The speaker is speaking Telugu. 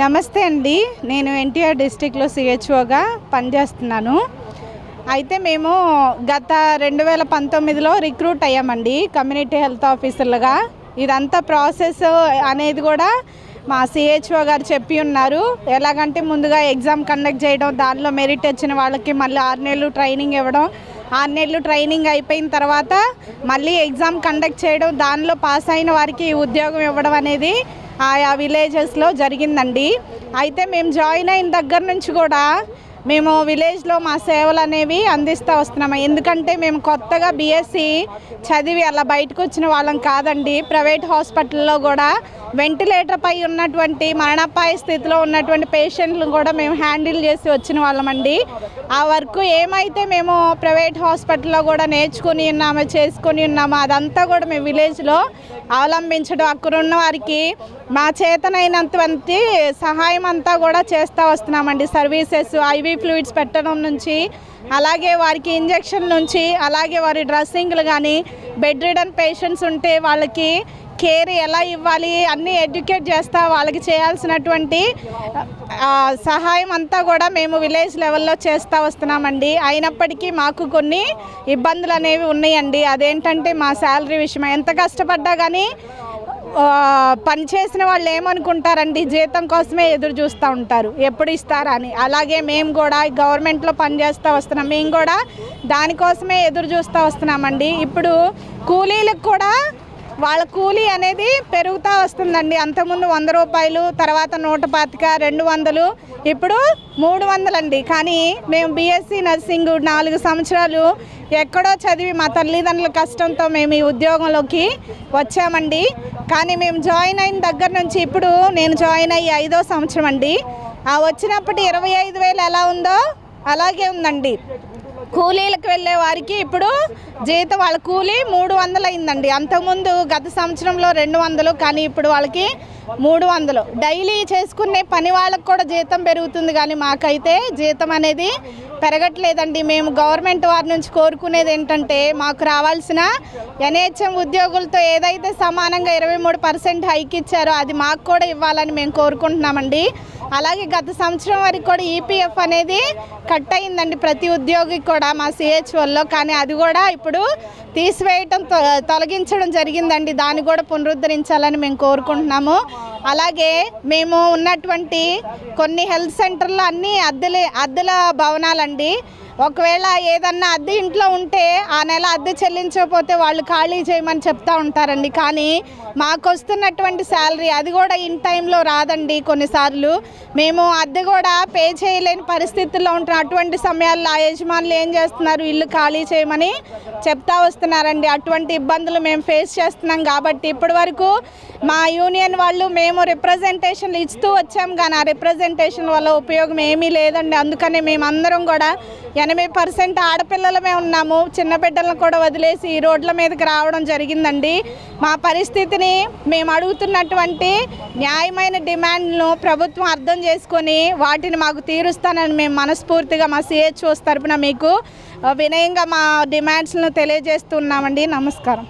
నమస్తే అండి. నేను ఎన్టీఆర్ డిస్టిక్లో సిహెచ్ఓగా పనిచేస్తున్నాను. అయితే మేము గత రెండు వేల పంతొమ్మిదిలో రిక్రూట్ అయ్యామండి కమ్యూనిటీ హెల్త్ ఆఫీసర్లుగా. ఇదంతా ప్రాసెస్ అనేది కూడా మా సిహెచ్ఓ గారు చెప్పి ఉన్నారు. ఎలాగంటే ముందుగా ఎగ్జామ్ కండక్ట్ చేయడం దానిలో మెరిట్ వచ్చిన వాళ్ళకి మళ్ళీ ఆరు నెలలు ట్రైనింగ్ ఇవ్వడం ఆరు నెలలు ట్రైనింగ్ అయిపోయిన తర్వాత మళ్ళీ ఎగ్జామ్ కండక్ట్ చేయడం దానిలో పాస్ అయిన వారికి ఉద్యోగం ఇవ్వడం అనేది ఆయా విలేజెస్లో జరిగిందండి. అయితే మేము జాయిన్ అయిన దగ్గర నుంచి కూడా మేము విలేజ్లో మా సేవలు అనేవి అందిస్తూ వస్తున్నాము. ఎందుకంటే మేము కొత్తగా బీఎస్సీ చదివి అలా బయటకు వచ్చిన వాళ్ళం కాదండి. ప్రైవేట్ హాస్పిటల్లో కూడా వెంటిలేటర్ పై ఉన్నటువంటి మరణపాయ స్థితిలో ఉన్నటువంటి పేషెంట్లు కూడా మేము హ్యాండిల్ చేసి వచ్చిన వాళ్ళమండి. ఆ వర్క్ ఏమైతే మేము ప్రైవేట్ హాస్పిటల్లో కూడా నేర్చుకుని ఉన్నామో చేసుకొని ఉన్నామో అదంతా కూడా మేము విలేజ్లో అవలంబించడం అక్కడున్న వారికి మా చేతనైనంతవంటి సహాయం అంతా కూడా చేస్తూ వస్తున్నామండి. సర్వీసెస్ ఐవీ ఫ్లూయిడ్స్ పెట్టడం నుంచి అలాగే వారికి ఇంజెక్షన్ నుంచి అలాగే వారి డ్రెస్సింగ్లు కానీ బెడ్ రిడన్ పేషెంట్స్ ఉంటే వాళ్ళకి కేర్ ఎలా ఇవ్వాలి అన్నీ ఎడ్యుకేట్ చేస్తా వాళ్ళకి చేయాల్సినటువంటి సహాయం అంతా కూడా మేము విలేజ్ లెవెల్లో చేస్తూ వస్తున్నామండి. అయినప్పటికీ మాకు కొన్ని ఇబ్బందులు అనేవి ఉన్నాయండి. అదేంటంటే మా శాలరీ విషయం ఎంత కష్టపడ్డా కానీ పనిచేసిన పని చేసిన వాళ్ళు ఏమనుకుంటారండి? జీతం కోసమే ఎదురు చూస్తూ ఉంటారు. ఎప్పుడు ఇస్తారా అని. అలాగే మేము కూడా గవర్నమెంట్లో పనిచేస్తూ వస్తున్నాం. మేము కూడా దానికోసమే ఎదురు చూస్తూ వస్తున్నామండి. ఇప్పుడు కూలీలకు కూడా వాళ్ళ కూలీ అనేది పెరుగుతూ వస్తుందండి. అంతకుముందు వంద రూపాయలు తర్వాత నూట పాతిక రెండు వందలు ఇప్పుడు మూడు వందలండి. కానీ మేము బీఎస్సీ నర్సింగ్ నాలుగు సంవత్సరాలు ఎక్కడో చదివి మా తల్లిదండ్రుల కష్టంతో మేము ఈ ఉద్యోగంలోకి వచ్చామండి. కానీ మేము జాయిన్ అయిన దగ్గర నుంచి ఇప్పుడు నేను జాయిన్ అయ్యి ఐదో సంవత్సరం అండి. ఆ వచ్చినప్పటి ఇరవై ఐదు వేలు ఎలా ఉందో అలాగే ఉందండి. కూలీలకు వెళ్ళే వారికి ఇప్పుడు జీతం వాళ్ళ కూలీ మూడు వందలు అయిందండి. అంతకుముందు గత సంవత్సరంలో రెండు వందలు కానీ ఇప్పుడు వాళ్ళకి మూడు వందలు. డైలీ చేసుకునే పని వాళ్ళకు కూడా జీతం పెరుగుతుంది కానీ మాకైతే జీతం అనేది పెరగట్లేదండి. మేము గవర్నమెంట్ వారి నుంచి కోరుకునేది ఏంటంటే మాకు రావాల్సిన ఎన్హెచ్ఎం ఉద్యోగులతో ఏదైతే సమానంగా ఇరవై మూడు పర్సెంట్ హైక్ ఇచ్చారో అది మాకు కూడా ఇవ్వాలని మేము కోరుకుంటున్నామండి. అలాగే గత సంవత్సరం వరకు కూడా ఈపీఎఫ్ అనేది కట్ అయిందండి ప్రతి ఉద్యోగికి కూడా మా సిహెచ్ఓల్లో కానీ అది కూడా ఇప్పుడు తీసివేయటం తొ- తొలగించడం జరిగిందండి. దాన్ని కూడా పునరుద్ధరించాలని మేము కోరుకుంటున్నాము. అలాగే మేము ఉన్నటువంటి కొన్ని హెల్త్ సెంటర్లో అన్నీ అద్దెలే అద్దెల భవనాలండి. ఒకవేళ ఏదన్నా అద్దె ఇంట్లో ఉంటే ఆ నెల అద్దె చెల్లించకపోతే వాళ్ళు ఖాళీ చేయమని చెప్తా ఉంటారండి. కానీ మాకు వస్తున్నటువంటి శాలరీ అది కూడా ఇన్ టైంలో రాదండి కొన్నిసార్లు. మేము అద్దె కూడా పే చేయలేని పరిస్థితుల్లో ఉంటున్నాం అటువంటి సమయాల్లో ఆ యజమానులు ఏం చేస్తున్నారు? ఇల్లు ఖాళీ చేయమని చెప్తా చేస్తున్నారండి. అటువంటి ఇబ్బందులు మేము ఫేస్ చేస్తున్నాం కాబట్టి ఇప్పటి వరకు మా యూనియన్ వాళ్ళు మేము రిప్రజెంటేషన్లు ఇస్తూ వచ్చాం. కానీ ఆ రిప్రజెంటేషన్ వల్ల ఉపయోగం ఏమీ లేదండి. అందుకనే మేమందరం కూడా ఎనభై పర్సెంట్ ఆడపిల్లలమే ఉన్నాము. చిన్న బిడ్డలను కూడా వదిలేసి ఈ రోడ్ల మీదకి రావడం జరిగిందండి. మా పరిస్థితిని మేము అడుగుతున్నటువంటి న్యాయమైన డిమాండ్ను ప్రభుత్వం అర్థం చేసుకొని వాటిని మాకు తీరుస్తానని మేము మనస్ఫూర్తిగా మా సిహెచ్ఓస్ తరపున మీకు వినయంగా మా డిమాండ్స్ను తెలియజేస్తున్నామండి. నమస్కారం.